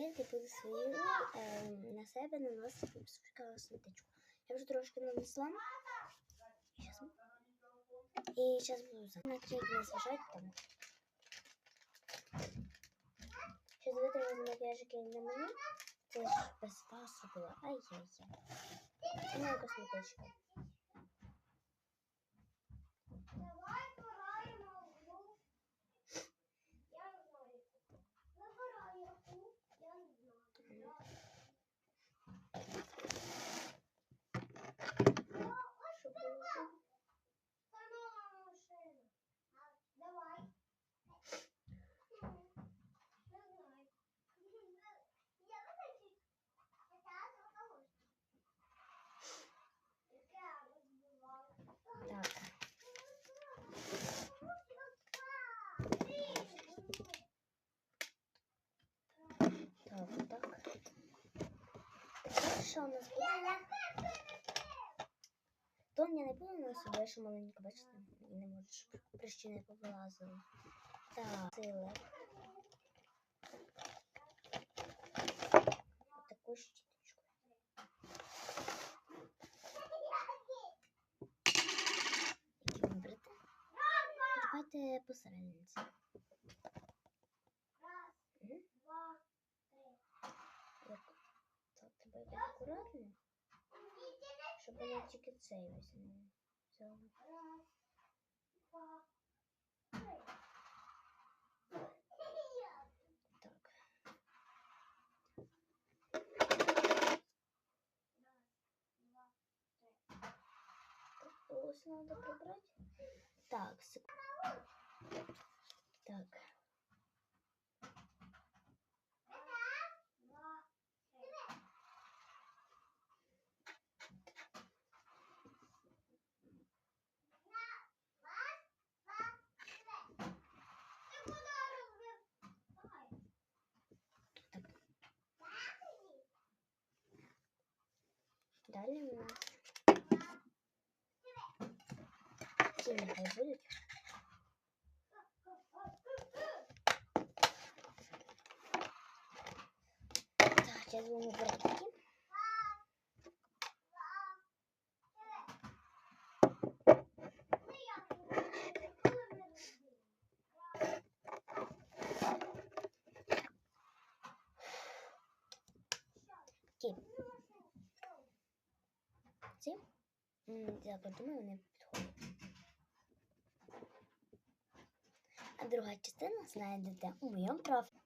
я буду свою е, на себе наносити косметичку. Я вже трошки нанесла. І зараз буду не зважати там. Зараз витримати макіяжики на мені. Це ж без пасу було. Ай-яй-яй. Моя косметичка. Давай пограємо в гру. Я не знаю. Вибирай яку, я не знаю. Щоб було. Це нова машина. Давай. Не знаю. Я вибачу. Це того. Яке розбивала. Так. Так, так. Так, що у нас буде? То не на себе, що маленько, бачите, і не щоб прищі повилазили. Так, сила. Таку щіточку. Давайте посерединці. Акуратно, щоб вона тільки цей ось не. Так. Ось треба прибрати. Так. Так. Далі у нас ці нехай будуть. Так, зараз будемо брати. Ті. Ці? Я подумаю, вони підходять. А друга частина знайдете у моєму профілі.